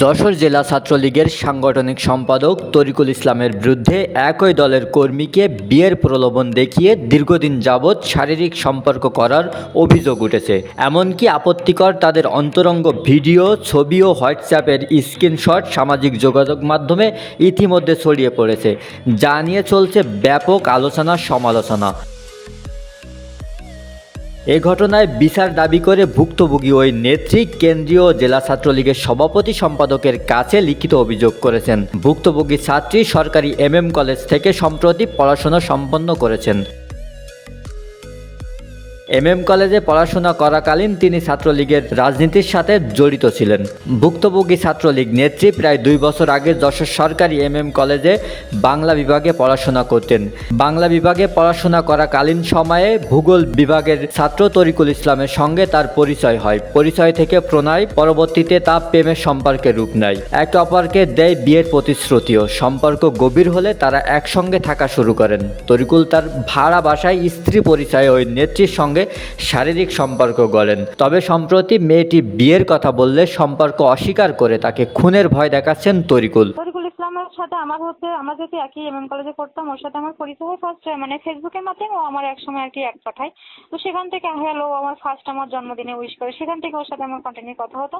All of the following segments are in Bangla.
যশোর জেলা ছাত্রলীগের সাংগঠনিক সম্পাদক তরিকুল ইসলামের বিরুদ্ধে একই দলের কর্মীকে বিয়ের প্রলোভন দেখিয়ে দীর্ঘদিন যাবৎ শারীরিক সম্পর্ক করার অভিযোগ উঠেছে। এমনকি আপত্তিকর তাদের অন্তরঙ্গ ভিডিও, ছবি ও হোয়াটসঅ্যাপের স্ক্রিনশট সামাজিক যোগাযোগ মাধ্যমে ইতিমধ্যে ছড়িয়ে পড়েছে। যা নিয়ে চলছে ব্যাপক আলোচনা সমালোচনা এ ঘটনায় বিচার দাবি করে ভুক্তভোগী ওই নেত্রী কেন্দ্রীয় জেলা ছাত্রলীগের সভাপতি সম্পাদকের কাছে লিখিত অভিযোগ করেছেন। ভুক্তভোগী ছাত্রী সরকারি এম এম কলেজ থেকে সম্প্রতি পড়াশোনা সম্পন্ন করেছেন। এমএম কলেজে পড়াশোনা করাকালীন তিনি ছাত্রলীগের রাজনীতির সাথে জড়িত ছিলেন। ভুক্তভোগী ছাত্রলীগ নেত্রী প্রায় দুই বছর আগে যশোর সরকারি এমএম কলেজে বাংলা বিভাগে পড়াশোনা করতেন। বাংলা বিভাগে পড়াশোনা করাকালীন সময়ে ভূগোল বিভাগের ছাত্র তরিকুল ইসলামের সঙ্গে তার পরিচয় হয়। পরিচয় থেকে প্রণয় পরবর্তীতে তা প্রেমের সম্পর্কে রূপ নেয়। একে অপরকে দেয় বিয়ের প্রতিশ্রুতিও। সম্পর্ক গভীর হলে তারা একসঙ্গে থাকা শুরু করেন। তরিকুল তার ভাড়া বাসায় স্ত্রী পরিচয় ওই নেত্রীর সঙ্গে শারীরিক সম্পর্ক গড়েন। তবে সম্প্রতি মেয়েটি বিয়ের কথা বললে সম্পর্ক অস্বীকার করে তাকে খুনের ভয় দেখাচ্ছেন তরিকুল ইসলামের সাথে আমার হচ্ছে, আমরা যেহেতু একই এমএম কলেজে পড়তাম, ওর সাথে আমার পরিচয় হয় ফার্স্ট মানে ফেসবুকের মাধ্যমে ও আমার একসময় আর কি এক পাঠায়। তো সেখান থেকে হ্যালো আমার ফার্স্ট আমার জন্মদিনে উইশ করে। সেখান থেকে ওর সাথে আমার কন্টিনিউ কথা হতো।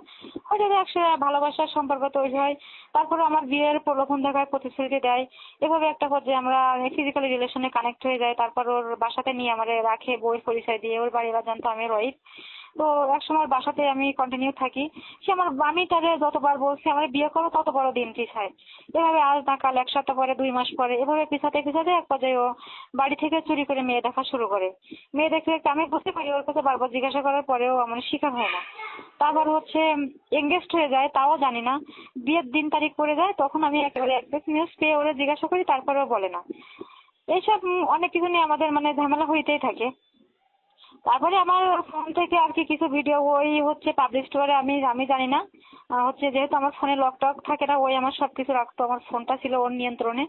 হয়তো একসাথে ভালোবাসার সম্পর্ক তৈরি হয়। তারপরে আমার বিয়ের প্রলোভন দেখায়, প্রতিশ্রুতি দেয়। এভাবে একটা পর্যায়ে আমরা ফিজিক্যালি রিলেশনে কানেক্ট হয়ে যায়। তারপর ওর বাসাতে নিয়ে আমার রাখে বই পরিচয় দিয়ে। ওর বাড়ি এবার জানতো আমি রহিত। তো এক সময় বাসাতে আমি কন্টিনিউ থাকি। সে আমার আমি তারে যতবার বলছি, আমার বিয়ে করো তত বড় দিন পিছায়। এভাবে আজ না কাল এক সপ্তাহ পরে, দুই মাস পরে, এভাবে পিছাতে পিছাতে এক পর্যায়ে ও বাড়ি থেকে চুরি করে মেয়ে দেখা শুরু করে। মেয়ে দেখতে দেখতে আমি বুঝতে পারি ওর কাছে বারবার জিজ্ঞাসা করার পরেও আমার শিকার হয় না। তারপর হচ্ছে এঙ্গেজড হয়ে যায়, তাও জানি না। বিয়ের দিন তারিখ পড়ে যায়, তখন আমি একেবারে অ্যাড্রেস নিউজ পেয়ে ওরা জিজ্ঞাসা করি, তারপরেও বলে না। এইসব অনেক কিছু নিয়ে আমাদের মানে ঝামেলা হইতেই থাকে। তারপরে আমার ফোন থেকে আর কি কিছু ভিডিও ওই হচ্ছে পাবলিশড করে আমি আমি জানি না। হচ্ছে যেহেতু আমার ফোনে লক টক থাকে না, ওই আমার সব কিছু রাখতো, আমার ফোনটা ছিল ওর নিয়ন্ত্রণে।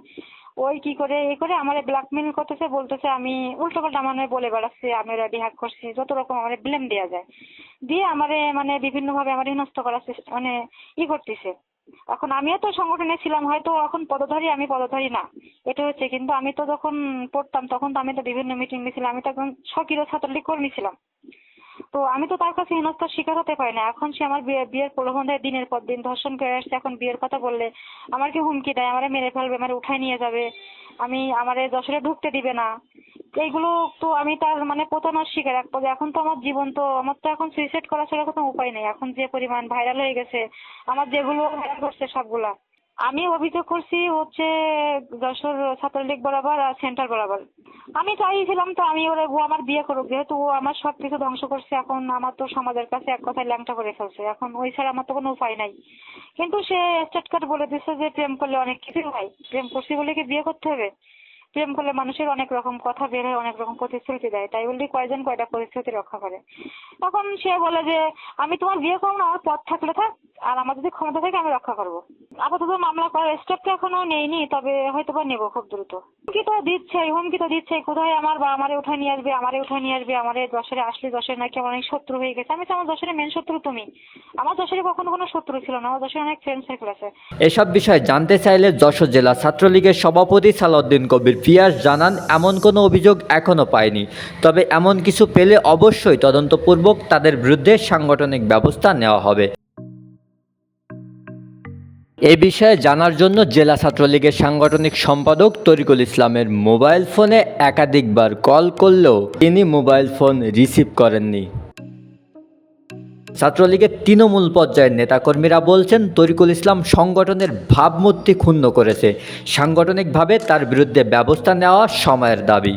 ওই কি করে এই করে আমার ব্ল্যাকমেল করতেছে, বলতেছে আমি উল্টো পাল্টা আমার বলে বেড়াচ্ছি, আমি রেডি হ্যাক করছি, যত রকম আমার ব্লেম দেওয়া যায়। দিয়ে আমারে মানে বিভিন্নভাবে আমার হিনস্থ করার মানে ই করতেছে। এখন আমিও তো সংগঠনে ছিলাম, হয়তো এখন পদধারী, আমি পদধারী না, এটা হচ্ছে। কিন্তু আমি তো যখন পড়তাম, তখন তো আমি তো বিভিন্ন মিটিং ছিলাম আমি তো একজন সক্রিয় ছাত্রলীগ কর্মী ছিলাম। তো আমি তো তার কাছে হেনস্থার শিকার হতে পারি না। এখন সে আমার বিয়ে বিয়ের প্রলোভন দেয় দিনের পর দিন, ধর্ষণ করে আসছে, এখন বিয়ের কথা বললে আমার কি হুমকি দেয়, আমারে মেরে ফেলবে, আমার উঠায় নিয়ে যাবে, আমি আমারে যশোরে ঢুকতে দিবে না। এইগুলো তো আমি তার মানে প্রতারণার শিকার, এক পর্যায়ে। এখন তো আমার জীবন তো আমার তো এখন সুইসাইড করা ছাড়া কোনো উপায় নেই। এখন যে পরিমাণ ভাইরাল হয়ে গেছে, আমার যেগুলো ভাইরাল করছে সবগুলা। আমি অভিযোগ করছি হচ্ছে যশোর ছাত্রলীগ বরাবর আর সেন্টার বরাবর। আমি চাইছিলাম তো, আমি ওরা, ও আমার বিয়ে করুক, যেহেতু ও আমার সব কিছু ধ্বংস করছে, এখন আমার তো সমাজের কাছে এক কথায় ল্যাংটা করে ফেলছে। এখন ওই ছাড়া আমার তো কোনো উপায় নাই। কিন্তু সে স্টেট বলে দিচ্ছে যে, প্রেম করলে অনেক কিছু হয়। প্রেম করছি বলে কি বিয়ে করতে হবে? প্রেম করলে মানুষের অনেক রকম কথা বের হয়, অনেক রকম প্রতিশ্রুতি দেয়। তাই বলি কয়জন কয়টা প্রতিশ্রুতি রক্ষা করে? তখন সে বলে যে, আমি তোমার বিয়ে করব না, আমার পথ থাকলে থাক। আর আমার যদি ক্ষমতা থাকে আমি রক্ষা করব। আপাতত মামলা করার স্টেপটা এখনও নেইনি, তবে হয়তো বা নেব খুব দ্রুত। হুমকি তো দিচ্ছে হুমকি তো দিচ্ছে কোথায় আমার বা আমারে উঠায় নিয়ে আসবে, আমারে উঠায় নিয়ে আসবে, আমারে যশোরে আসলে যশোরে নাকি আমার অনেক শত্রু হয়ে গেছে। আমি তো আমার যশোরে মেন শত্রু তুমি। আমার যশোরে কখনো কোনো শত্রু ছিল না, আমার যশোরে অনেক ফ্রেন্ড সার্কেল আছে। এসব বিষয়ে জানতে চাইলে যশোর জেলা ছাত্রলীগের সভাপতি সালাউদ্দিন কবির পিয়াস জানান, এমন কোনো অভিযোগ এখনও পায়নি তবে এমন কিছু পেলে অবশ্যই তদন্তপূর্বক তাদের বিরুদ্ধে সাংগঠনিক ব্যবস্থা নেওয়া হবে। এ বিষয়ে জানার জন্য জেলা ছাত্রলীগের সাংগঠনিক সম্পাদক তরিকুল ইসলামের মোবাইল ফোনে একাধিকবার কল করলেও তিনি মোবাইল ফোন রিসিভ করেননি। ছাত্রলীগের তৃণমূল পর্যায়ের নেতাকর্মীরা বলছেন, তরিকুল ইসলাম সংগঠনের ভাবমূর্তি ক্ষুণ্ণ করেছে। সাংগঠনিকভাবে তার বিরুদ্ধে ব্যবস্থা নেওয়া সময়ের দাবি।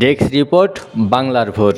ডেস্ক রিপোর্ট, বাংলার ভোর।